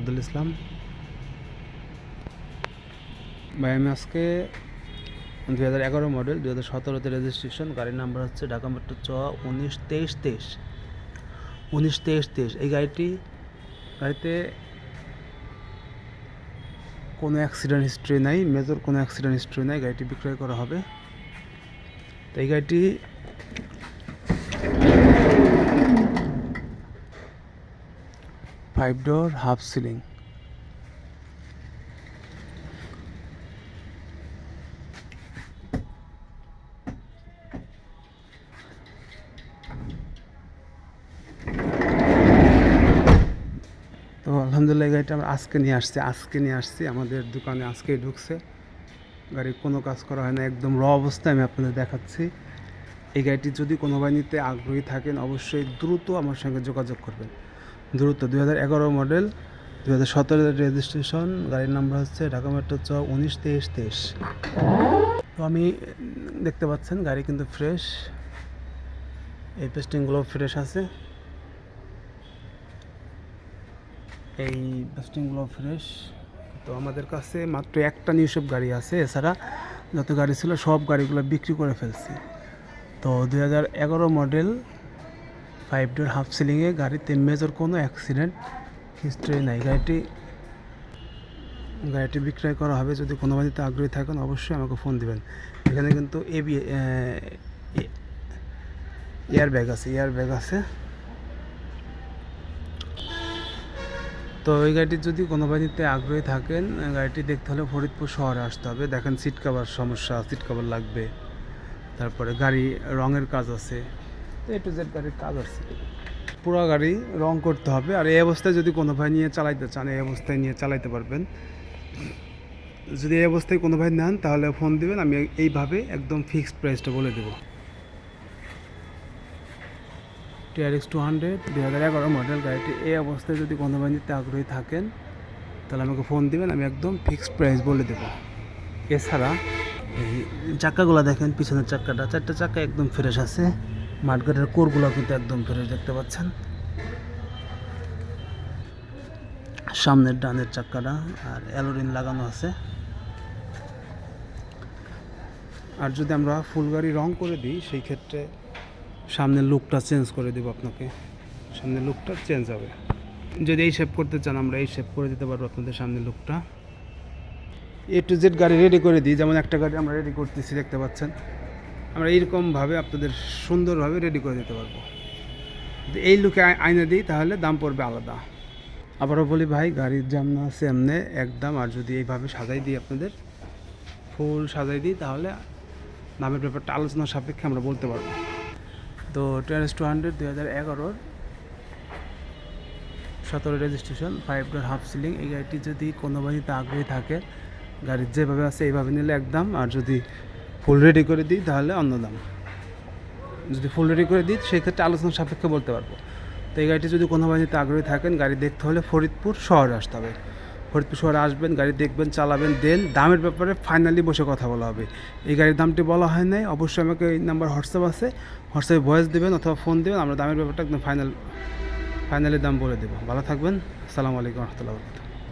আব্দুল ইসলাম। ভাই, আমি আজকে দুই হাজার এগারো মডেল দু হাজার সতেরোতে রেজিস্ট্রেশন গাড়ির নাম্বার হচ্ছে ঢাকা মেট্রো চ উনিশ তেইশ তেইশ। উনিশ তেইশ তেইশ। এই গাড়িটি, গাড়িতে কোনো অ্যাক্সিডেন্ট হিস্ট্রি নাই মেজর কোনো অ্যাক্সিডেন্ট হিস্ট্রি নাই, গাড়িটি বিক্রয় করা হবে। তো এই গাড়িটি ফাইভ ডোর হাফ সিলিং তো আলহামদুলিল্লাহ গাড়িটা আমরা আজকে নিয়ে আসছি, আজকে নিয়ে আসছি। আমাদের দোকানে আজকেই ঢুকছে। গাড়ির কোনো কাজ করা হয় না, একদম র অবস্থায় আমি আপনাদের দেখাচ্ছি। এই গাড়িটি যদি কোনো বাহিনীতে আগ্রহী থাকেন, অবশ্যই দ্রুত আমার সঙ্গে যোগাযোগ করবেন। দ্রুত দুই হাজার এগারো মডেল, দুই হাজার সতেরো রেজিস্ট্রেশন গাড়ির নাম্বার হচ্ছে ঢাকা মেট্রো চ উনিশ তেইশ তেইশ। তো আমি দেখতে পাচ্ছেন গাড়ি কিন্তু ফ্রেশ এই পেস্টিংগুলো ফ্রেশ আছে। এই পেস্টিংগুলো ফ্রেশ তো আমাদের কাছে মাত্র একটা নিউসব গাড়ি আছে, এছাড়া যত গাড়ি ছিল সব গাড়িগুলো বিক্রি করে ফেলছি। তো দুই হাজার এগারো মডেল ফাইভ ডোর হাফ সিলিংয়ে গাড়িতে মেজর কোনো অ্যাক্সিডেন্ট হিস্ট্রি নাই। গাড়িটি গাড়িটি বিক্রয় করা হবে যদি কোনো বাড়িতে আগ্রহী থাকেন অবশ্যই আমাকে ফোন দিবেন। এখানে কিন্তু এবি এয়ার ব্যাগ আছে এয়ার ব্যাগ আছে। তো এই গাড়িটি যদি কোনো বাড়িতে আগ্রহী থাকেন, গাড়িটি দেখতে হলে ফরিদপুর শহরে আসতে হবে। দেখেন সিট কাভার সমস্যা সিট কাভার লাগবে। তারপরে গাড়ি রঙের কাজ আছে। এ টু জেড গাড়ির কাজ আছে। পুরো গাড়ি রং করতে হবে। আর এই অবস্থায় যদি কোনো ভাই নিয়ে চালাইতে চান, এই অবস্থায় নিয়ে চালাইতে পারবেন। যদি এই অবস্থায় কোনো ভাই নেন, তাহলে ফোন দিবেন, আমি এইভাবে একদম ফিক্সড প্রাইসটা বলে দেবো। টিআরএক্স টু হান্ড্রেড দুই হাজার এগারো মডেল গাড়িটি, এই অবস্থায় যদি কোনো ভাই নিতে আগ্রহী থাকেন, তাহলে আমাকে ফোন দিবেন, আমি একদম ফিক্সড প্রাইস বলে দেবো। এছাড়া এই চাক্কাগুলো দেখেন, পিছনের চাক্কাটা চারটা চাক্কা একদম ফ্রেশ আছে। মাঠগাটের কোরগুলো কিন্তু একদম ধরে দেখতে পাচ্ছেন। সামনের ডানের চাক্কাটা আর অ্যালোরিন লাগানো আছে। আর যদি আমরা ফুল গাড়ি রং করে দিই, সেই ক্ষেত্রে সামনের লুকটা চেঞ্জ করে দেবো আপনাকে। সামনের লুকটা চেঞ্জ হবে। যদি এই শেপ করতে চান, আমরা এই শেপ করে দিতে পারব আপনাদের সামনের লুকটা। এ টু জেড গাড়ি রেডি করে দিই। যেমন একটা গাড়ি আমরা রেডি করতেছি, দেখতে পাচ্ছেন। আমরা এইরকমভাবে আপনাদের সুন্দরভাবে রেডি করে দিতে পারব। এই লুকে আই- আইনে দিই, তাহলে দাম পড়বে আলাদা। আবারও বলি ভাই, গাড়ির যেমন আছে এমনি একদম। আর যদি এইভাবে সাজাই দিই আপনাদের, ফুল সাজাই দিই, তাহলে দামের ব্যাপারটা আলোচনা সাপেক্ষে আমরা বলতে পারব। তো টেরাস টু হান্ড্রেড দুই হাজার এগারোর সতেরো registration five door half ceiling এই গাড়িটি যদি কোনো বাড়িতে আগ্রহী থাকে, গাড়ির যেভাবে আছে, এইভাবে নিলে একদম। আর যদি ফুল রেডি করে দিই, তাহলে অন্য দাম। যদি ফুল রেডি করে দিই, সেক্ষেত্রে আলোচনা সাপেক্ষে বলতে পারব। তো এই গাড়িটি যদি কোনো বাড়িতে আগ্রহী থাকেন, গাড়ি দেখতে হলে ফরিদপুর শহরে আসতে হবে। ফরিদপুর শহরে আসবেন, গাড়ি দেখবেন, চালাবেন, দেন দামের ব্যাপারে ফাইনালি বসে কথা বলা হবে। এই গাড়ির দামটি বলা হয় নাই, অবশ্যই আমাকে এই নাম্বার হোয়াটসঅ্যাপ আছে। হোয়াটসঅ্যাপে ভয়েস দেবেন অথবা ফোন দেবেন, আমরা দামের ব্যাপারটা একদম ফাইনাল ফাইনালি দাম বলে দেবো। ভালো থাকবেন, আসসালামু আলাইকুম রহমতুল্লাহ